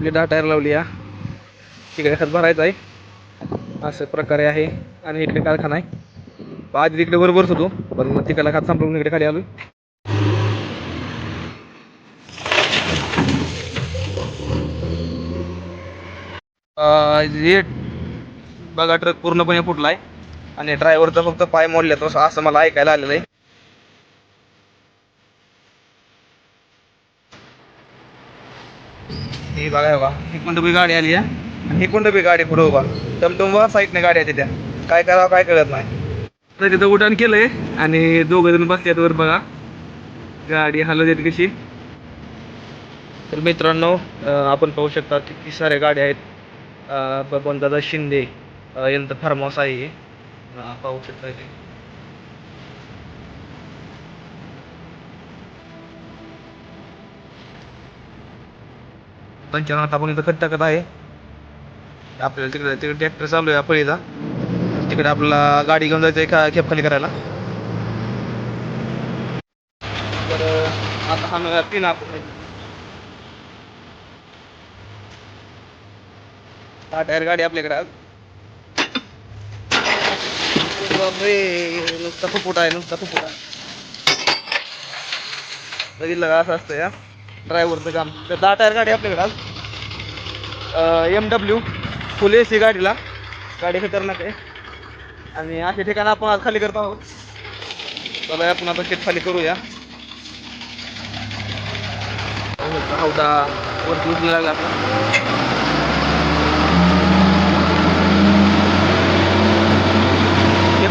आपली दहा टायर लावली या. तिकडे खत भरायचं आहे. असं प्रकारे आहे आणि इकडे कारखाना आहे. आधी तिकडे बरोबरच होतो पण मग तिकडला खात संपवून इकडे खाली आलो हे बघा ट्रक पूर्णपणे फुटला आहे आणि ड्रायव्हरचा फक्त पाय मोडले तो असं मला ऐकायला आलेलं आहे. ही बघा बघा. ही कोणतं गाडी आली आहे. आणि डबी गाडी पुढे उभा. टमटम वा साईडने गाडी आहे त्या. काय करावं काय कळत नाही. तर तिथं उड्डाण केलंय आणि दोघं जण बसल्यात वर बघा. गाडी हलवत कशी. तर मित्रांनो आपण पाहू शकता किती साऱ्या गाड्या आहेत. बबन दादा शिंदे यंत्र यांचं फार्म हाऊस आहे हे. पाहू शकता इथे पंचावन्न आपण इथं खत टाकत आहे. आपल्याला तिकडे तिकडे ट्रॅक्टर चालू आहे पळीचा तिकडे आपल्याला गाडी घेऊन जायचं का खेप खाली करायला. तर आता हा तीन आपण हा टायर गाडी आपल्याकडे आज. बापरे नुसता फुफुट आहे नुसता फुफुट आहे. बघितलं का असं असतं या? ड्रायव्हरचं काम. तर दहा टायर गाडी आपल्याकडे आज. M W full A C गाडीला. गाडी खतरनाक आहे. आणि अशा ठिकाणी आपण आज खाली करत आहोत. चला आपण आता शेत खाली करूया. हौदा वरती उचलू लागला. आपला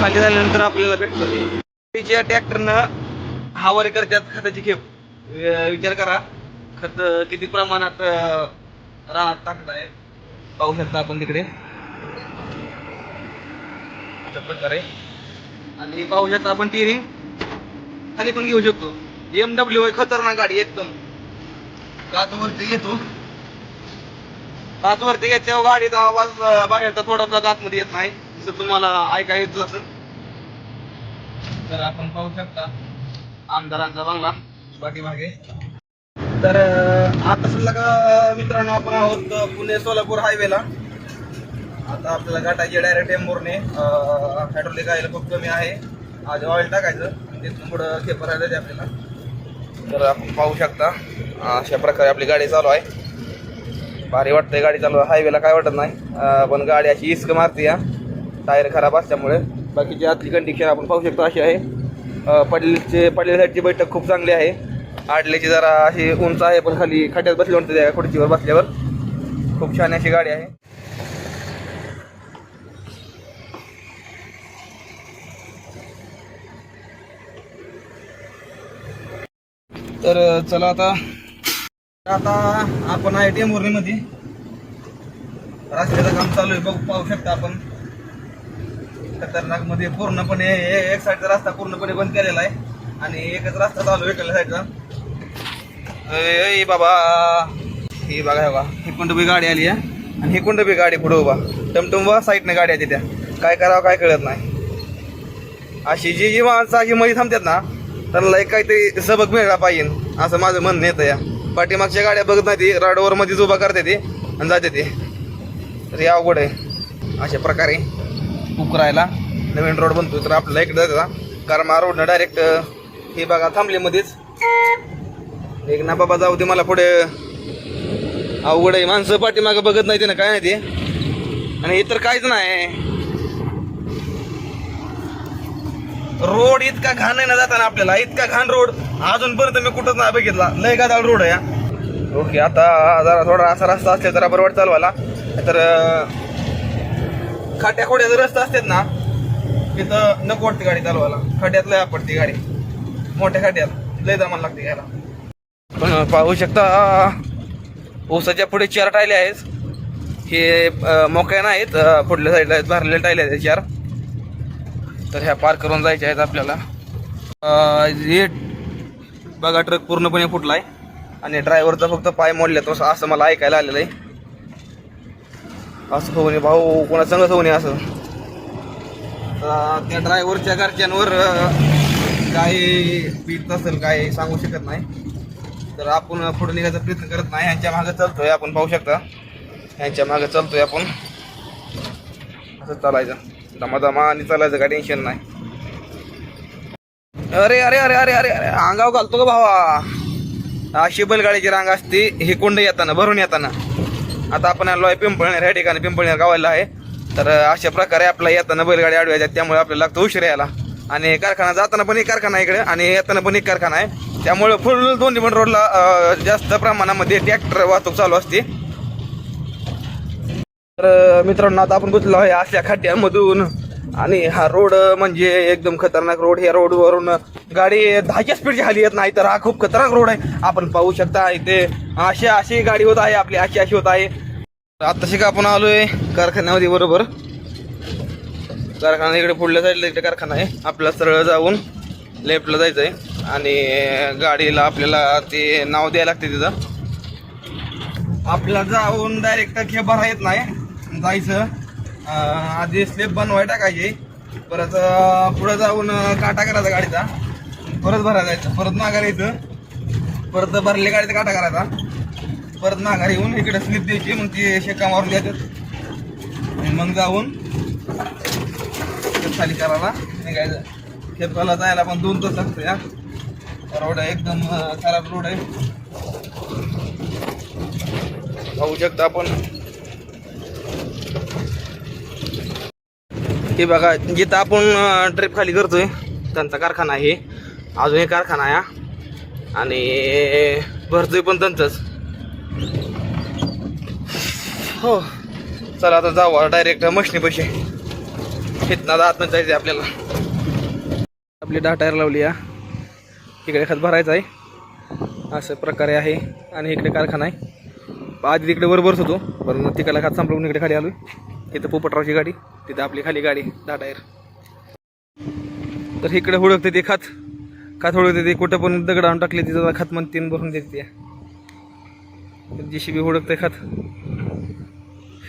खाली झाल्यानंतर आपल्याला भेटतो. ट्रॅक्टरनं हावारी करतात खताची खेप. विचार करा. खत किती प्रमाणात रानात टाकत आहे पाहू शकता आपण तिकडे. अशा प्रकारे. आणि पाहू शकता आपण टिरिंग खाली पण घेऊ शकतो. एम डब्ल्यू खतरनाक गाडी एकदम. काच वरती घेतो काच घेतल्यावर गाडीचा आवाज बाहेरचा थोडासा आतमध्ये येत नाही. जसं तुम्हाला ऐका येत असेल तर आपण पाहू शकता. आमदारांचा बंगला. पाठीमागे. तर आता सध्या का मित्रांनो आपण आहोत पुणे सोलापूर हायवेला. आता आपल्याला गाठायचे डायरेक्ट एम्बोरने हायड्रोलिक ऑइल खूप कमी आहे. आज ऑइल टाकायचं तिथून पुढं खेपर राहिलं आपल्याला. तर आपण पाहू शकता अशा प्रकारे आपली गाडी चालू आहे. भारी वाटतंय गाडी चालू हायवेला काय वाटत नाही पण गाडी अशी इस्क मारते या टायर खराब असल्यामुळे बाकीची आतली कंडिशन आपण पाहू शकतो अशी आहे. पडलेचे पडलेल्या साईडची बैठक खूप चांगली आहे. आडल्याची जरा अशी उंच आहे पण खाली खाट्यात बसली म्हणते त्या खुर्चीवर बसल्यावर. खूप छान अशी गाडी आहे. तर चला आता आता आपण आहे टेंभुर्णीमध्ये रस्त्याचं काम चालू आहे बघू पाहू शकता आपण. खतरनाकमध्ये पूर्णपणे एक साईडचा रस्ता पूर्णपणे बंद केलेला आहे. आणि एकच रस्ता चालू आहे साईडचा. ए बाबा. ही बघा हे बघा. ही गाडी आली आहे. आणि ही कोणती गाडी पुढे उभा. टमटम बा साईडने गाडी आहे त्या काय करावं काय कळत नाही. अशी जी जी माणसं अशी मध्ये थांबतात ना त्यांना एक काहीतरी सबक मिळाला पाहिजे. असं माझं म्हणणं येतं या पाठीमागच्या गाड्या बघत नाही ती. राडवर मध्येच उभा करते ती आणि जाते ती. तर हे अवघड आहे. अशा प्रकारे. उकरायला नवीन रोड बनतो तर आपल्याला इकडे जायचा कारण हा रोडनं डायरेक्ट हे बघा थांबले मध्येच एक ना बाबा जाऊ दे मला पुढे. अवघड आहे. माणसं पाठीमागं बघत नाही ते ना काय नाही ते. आणि इतर काहीच नाही. रोड इतका घाण आहे ना जाताना आपल्याला. इतका घाण रोड अजूनपर्यंत मी कुठंच नाही बघितला. लय गादाळ रोड आहे. हा. ओके आता जरा थोडा असा रस्ता असले जरा बरोबर चालवायला. तर खाट्या खोड्याचा रस्ता असतात ना तिथं नको वाटते गाडी चालवायला. खड्यात लय आपडते गाडी. मोठ्या खड्यात लय दमाला लागते घ्यायला. पण पाहू शकता ऊसाच्या पुढे चार टायले आहेत. हे अं, मोकळ्या नाहीत. पुढल्या साईडला आहेत भरलेल्या टायले आहेत चार. तर ह्या पार करून जायच्या आहेत आपल्याला. हे बघा ट्रक पूर्णपणे फुटलाय. आणि ड्रायव्हरचा फक्त पाय मोडले तो असं मला ऐकायला आलेलं आहे. असं होऊ नये भाऊ कोणा चांगलं होऊ नये असं. त्या ड्रायव्हरच्या घरच्यांवर काही काय बीत असेल काय सांगू शकत नाही. तर आपण पुढे निघायचा प्रयत्न करत नाही. ह्यांच्या मागे चालतोय आपण पाहू शकता. ह्यांच्या मागे चालतोय आपण. असं चालायचं. दमादमा आणि चालायचं काय टेन्शन नाही. अरे अरे अरे अरे अरे अरे अंगाव घालतो का भावा? अशी बैलगाडीची रांग असते हे कोंड येताना भरून येताना. आता आपण आलो आहे पिंपळनेर ह्या ठिकाणी पिंपळनेर गावाला आहे. तर अशा प्रकारे आपला येताना बैलगाडी आडव्याच्या त्यामुळे आपल्याला लागतो उशीर यायला. आणि कारखाना जाताना पण एक कारखाना इकडे आणि येताना पण एक कारखाना आहे. त्यामुळे फुल दोन्ही पण रोडला जास्त प्रमाणामध्ये ट्रॅक्टर वाहतूक चालू असते. तर मित्रांनो आता आपण गुंतलो आहे अशा खड्ड्यामधून आणि हा रोड म्हणजे एकदम खतरनाक रोड. ह्या रोडवरून गाडी दहाच्या स्पीड खाली येत नाही तर हा खूप खतरनाक रोड आहे. आपण पाहू शकता इथे अशी अशी गाडी होत आहे आपली अशी अशी होत आहे. आत्ताशी का आपण आलोय कारखान्यामध्ये बरोबर? कारखाना इकडे पुढल्या साईडला इकडे कारखाना आहे. आपल्याला सरळ जाऊन लेफ्टला जायचं आहे आणि गाडीला आपल्याला ते नाव द्यायला लागते तिथं. आपल्याला जाऊन डायरेक्ट खेळ येत नाही. जायचं. आधी स्लेप बनवाय टाकायची. परत पुढं जाऊन काटा करायचा गाडीचा. परत भरायला जायचं. परत माघार यायचं. परत भरले गाडीचा काटा करायचा. परत माघार येऊन इकडे स्लिप द्यायची. मग ती शेका मारून द्यायचं आणि मग जाऊन खाली करायला निघायचं. खेपाला जायला पण दोन तास लागतं या. रोड आहे एकदम खराब रोड आहे. पाहू शकता आपण. हे बघा जिथं आपण ट्रिप खाली करतोय त्यांचा कारखाना आहे. अजून एक कारखाना आहे आणि भरतोय पण त्यांचंच. हो. चला आता जाऊ डायरेक्ट मशनी पैसे. इथनं नाही जायचं आपल्याला. आपली डा टायर लावली या इकडे खत भरायचं आहे. असं प्रकारे आहे. आणि इकडे कारखाना आहे. आधी तिकडे बरोबरच होतो बरं तिकडला खात संपलं इकडे खाली आलो इथं पोपटरावची गाडी. तिथं आपली खाली गाडी दहा टायर तर इकडे हुडकते ते खात. खात हुडकते ते कुठं पण दगड आणून टाकले तिथं खात मन तीन भरून देते ते. जी बी हुडकते खात.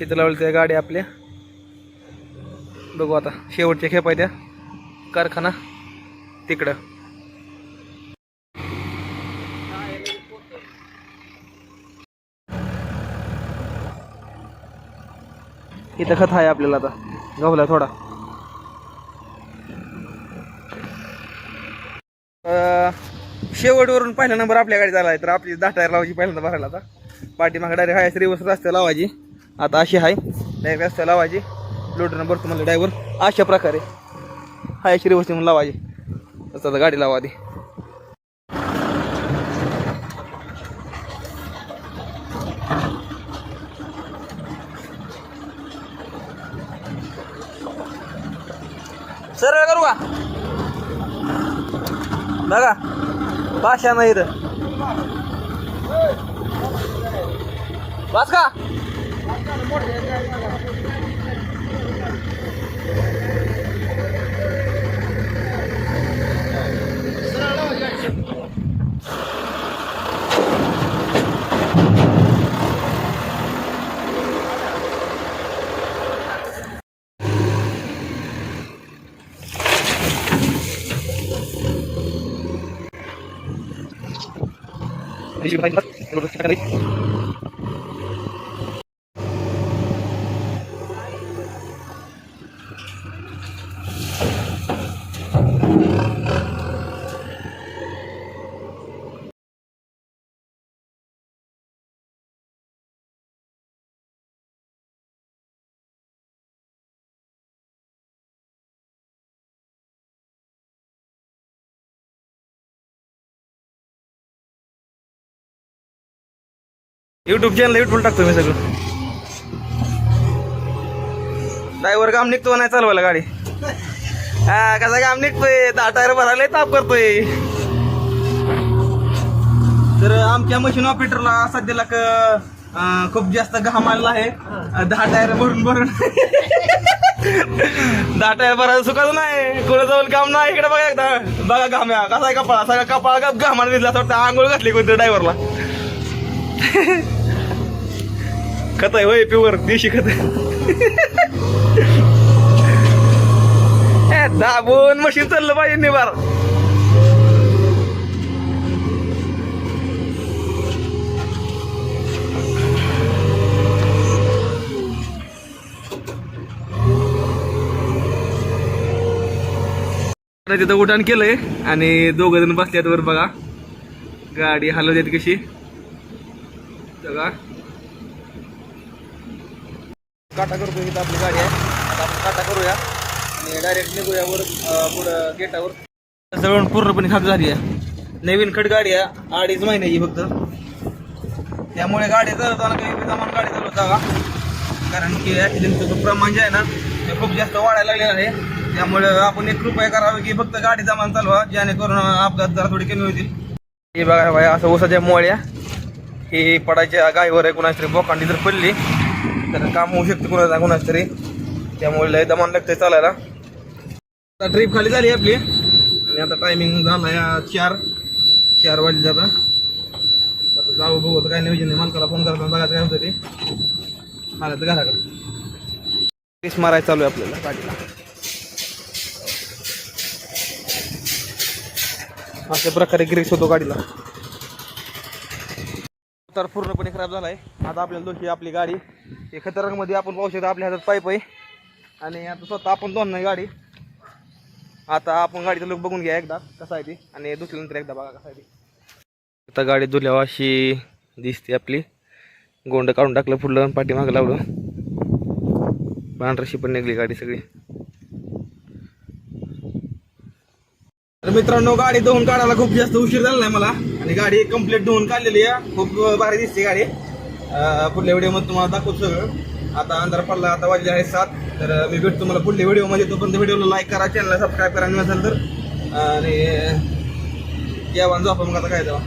इथं लावलं त्या गाड्या आपल्या. बघू आता शेवटच्या खेप आहे त्या कारखाना तिकडं. इथं खत आहे आपल्याला आता. गवला थोडा. शेवटवरून पहिला नंबर आपल्या गाडी झाला आहे तर आपली दहा टायर लावायची पहिल्यांदा भरायला आता. पाठीमागे डायरेक्ट हाय श्रीवस रस्त्या लावायची. आता अशी आहे डायरेक्ट रस्त्या लावायची. लोडर नंबर तुम्हाला ड्रायव्हर अशा प्रकारे हाय श्रीवस्ती म्हणून लावायची. तसं आता गाडी लावा आधी सरळ करू का बघा भाषा नाही इथं बस का? ভিডিও युट्यूब चॅनल युट्यूब टाकतो मी सगळं. ड्रायव्हर काम निघतो नाही चालवायला गाडी. हा कसा काम निघतोय? दहा टायर भरायला ताप करतोय. तर आमच्या मशीन ऑपरेटरला सध्याला क- खूप जास्त घाम आलेला आहे. दहा टायर भरून भरून. दहा टायर भरायला सुखाच नाही. कोणा जाऊन काम नाही इकडे बघा एकदा. बघा घाम या कसा आहे कपाळा? सगळा कपाळा घामाला दिसला असं वाटतं. आंघोळ घातली कोणत्या ड्रायव्हरला खत आहे होय प्युअर देशी खत दाबून मशीन चाललं पाहिजे निवार. तिथं उठाण केलंय आणि दोघ जण बसल्यात वर बघा. गाडी हलवत कशी. बघा काटा करतो इथं आपली गाडी आहे. आता आपण काटा करूया आणि डायरेक्ट निघूया वर पुढं गेटावर. जवळून पूर्णपणे खात झाली आहे. नवीन खट गाडी आहे. अडीच महिन्याची फक्त. त्यामुळे गाडी चालवताना काही जमान गाडी चालवता का कारण की ॲक्सिडेंटचं प्रमाण जे आहे ना ते खूप जास्त वाढायला लागलेलं आहे. त्यामुळे आपण एक कृपया करावी की फक्त गाडी जमान चालवा जेणेकरून अपघात जरा थोडी कमी होतील. हे बघा असं ऊसाच्या मोळ्या. हे पडायच्या गायवर आहे कुणाच तरी बोकांडी जर पडली. तर काम होऊ शकते कुणाचा कुणाच तरी. त्यामुळे लय दमान लागतंय चालायला. आता ट्रिप खाली झाली आपली. आणि आता टायमिंग झाला या चार. चार वाजले आता. आता जाऊ बघू. तर काय नियोजन आहे. मालकाला फोन करताना बघायचं काय होतं ते. आलं तर घराकडे. केस मारायला चालू आहे आपल्याला गाडीला. अशा प्रकारे ग्रीस होतो गाडीला. तर पूर्णपणे खराब झाला आहे आता आपल्याला दोषी आपली गाडी. हे खतरमध्ये आपण पाहू शकतो आपल्या हातात पाईप आहे. आणि आता स्वतः आपण दोन नाही गाडी. आता आपण गाडीचा लोक बघून घ्या एकदा कसं आहे ती. आणि दुसऱ्यानंतर एकदा बघा कसं आहे ती. आता गाडी धुल्यावर अशी दिसते आपली. गोंड काढून टाकलं पुढलं पाठीमागं लावलं. पांढरशी पण निघली गाडी सगळी. मित्रांनो गाडी धुवून काढायला खूप जास्त उशीर झाला नाही मला. आणि गाडी कंप्लीट धुवून काढलेली आहे. खूप भारी दिसते गाडी. पुढल्या व्हिडिओमध्ये तुम्हाला दाखवतो सगळं. आता अंधार पडला आता वाजले आहे सात. तर मी भेटतो तुम्हाला पुढल्या व्हिडिओमध्ये. तोपर्यंत व्हिडिओला लाईक करा चॅनलला सबस्क्राईब करा नसेल तर आणि जेवण झोपा मग आता काय जावा